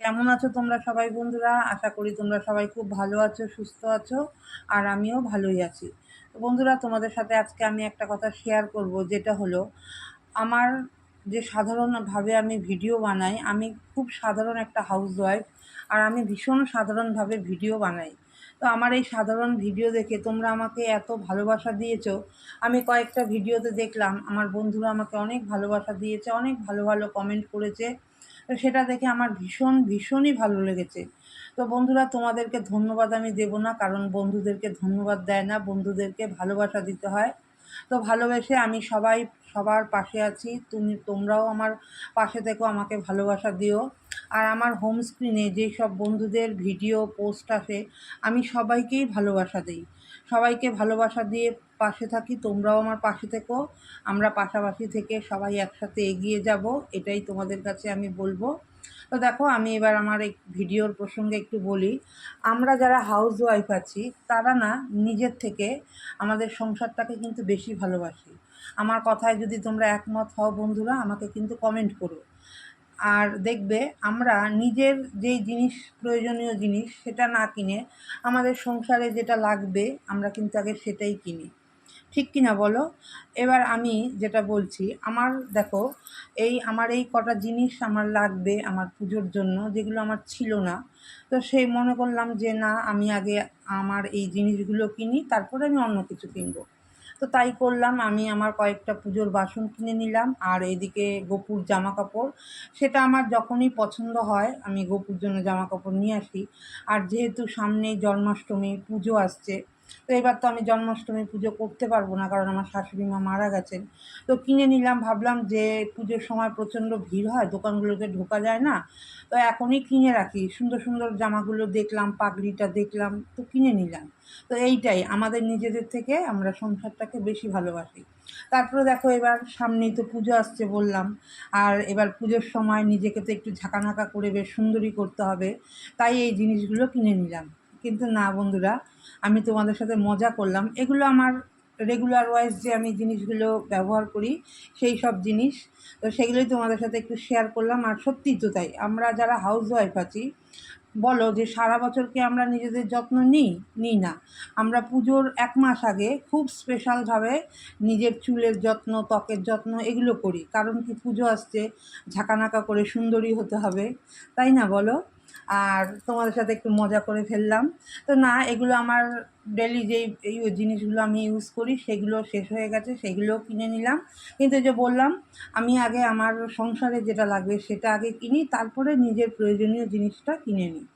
কেমন আছো তোমরা সবাই বন্ধুরা? আশা করি তোমরা সবাই খুব ভালো আছো, সুস্থ আছো, আর আমিও ভালোই আছি। তো বন্ধুরা, তোমাদের সাথে আজকে আমি একটা কথা শেয়ার করব, যেটা হলো, আমার যে সাধারণভাবে আমি ভিডিও বানাই, আমি খুব সাধারণ একটা হাউস ওয়াইফ আর আমি ভীষণ সাধারণভাবে ভিডিও বানাই। তো আমার এই সাধারণ ভিডিও দেখে তোমরা আমাকে এত ভালোবাসা দিয়েছ। আমি কয়েকটা ভিডিওতে দেখলাম, আমার বন্ধুরা আমাকে অনেক ভালোবাসা দিয়েছে, অনেক ভালো ভালো কমেন্ট করেছে। সেটা দেখে আমার ভীষণ, ভীষণই ভালো লেগেছে। তো বন্ধুরা, তোমাদেরকে ধন্যবাদ আমি দেব না, কারণ বন্ধুদেরকে ধন্যবাদ দেয় না, বন্ধুদেরকে ভালোবাসা দিতে হয়। তো ভালোবেসে আমি সবাই, সবার পাশে আছি। তুমি, তোমরাও আমার পাশে থেকেও আমাকে ভালোবাসা দিও। আর আমার হোম স্ক্রিনে যেই সব বন্ধুদের ভিডিও পোস্ট আসে, আমি সবাইকেই ভালোবাসা দিই। সবাইকে ভালোবাসা দিয়ে পাশে থাকি, তোমরাও আমার পাশে থেকো। আমরা পাশাপাশি থেকে সবাই একসাথে এগিয়ে যাব, এটাই তোমাদের কাছে আমি বলব। তো দেখো, আমি এবার আমার এই ভিডিওর প্রসঙ্গে একটু বলি। আমরা যারা হাউস ওয়াইফ আছি, তারা না নিজের থেকে আমাদের সংসারটাকে কিন্তু বেশি ভালোবাসি। আমার কথায় যদি তোমরা একমত হও বন্ধুরা, আমাকে কিন্তু কমেন্ট করো। আর দেখবে আমরা নিজের যেই জিনিস, প্রয়োজনীয় জিনিস সেটা না কিনে আমাদের সংসারে যেটা লাগবে আমরা কিন্তু আগে সেটাই কিনি। ঠিক কি না বলো? এবার আমি যেটা বলছি, আমার দেখো, এই আমার এই কটা জিনিস আমার লাগবে আমার পুজোর জন্য যেগুলো আমার ছিল না, তো সেই মনে করলাম যে না, আমি আগে আমার এই জিনিসগুলো কিনি, তারপরে আমি অন্য কিছু কিনবো। তো তাই করলাম, আমি আমার কয়েকটা পুজোর বাসন কিনে নিলাম। আর এদিকে গোপুর জামা কাপড় সেটা আমার যখনই পছন্দ হয়, আমি গোপুর জন্য জামা কাপড় নিয়ে আসি। আর যেহেতু সামনে জন্মাষ্টমী পুজো আসছে তো এবার তো আমি জন্মাষ্টমী পুজো করতে পারব না, কারণ আমার শাশুড়ি মা মারা গেছেন। তো কিনে নিলাম, ভাবলাম যে পুজোর সময় প্রচণ্ড ভিড় হয়, দোকানগুলোতে ঢোকা যায় না। তো এখনই কিনে রাখি, সুন্দর সুন্দর জামাগুলো দেখলাম, পাগড়িটা দেখলাম, তো কিনে নিলাম। তো এইটাই, আমাদের নিজেদের থেকে আমরা সংসারটাকে বেশি ভালোবাসি। তারপরে দেখো এবার সামনেই তো পুজো আসছে বললাম, আর এবার পুজোর সময় নিজেকে তো একটু ঝাঁকানাকা করে বেশ সুন্দরী করতে হবে, তাই এই জিনিসগুলো কিনে নিলাম। কিন্তু না, বন্ধুরা, আমি তোমাদের সাথে মজা করলাম। এগুলো আমার রেগুলার ওয়াইজ যে আমি জিনিসগুলো ব্যবহার করি, সেই সব জিনিস। তো সেগুলোই তোমাদের সাথে একটু শেয়ার করলাম। আর সত্যিই তো তাই, আমরা যারা হাউস ওয়াইফ আছি, বলো যে সারা বছর কি আমরা নিজেদের যত্ন নিই? নিই না। আমরা পুজোর এক মাস আগে খুব স্পেশালভাবে নিজের চুলের যত্ন, ত্বকের যত্ন এগুলো করি। কারণ কি পুজো আসছে, ঝাঁকানাকা করে সুন্দরী হতে হবে। তাই না, বলো? আর তোমাদের সাথে একটু মজা করে ফেললাম। তো না, এগুলো আমার ডেলি যেই, এই জিনিসগুলো আমি ইউজ করি, সেগুলো শেষ হয়ে গেছে সেগুলো কিনে নিলাম। কিন্তু যে বললাম, আমি আগে আমার সংসারে যেটা লাগবে সেটা আগে কিনি, তারপরে নিজের প্রয়োজনীয় জিনিসটা কিনে নিই।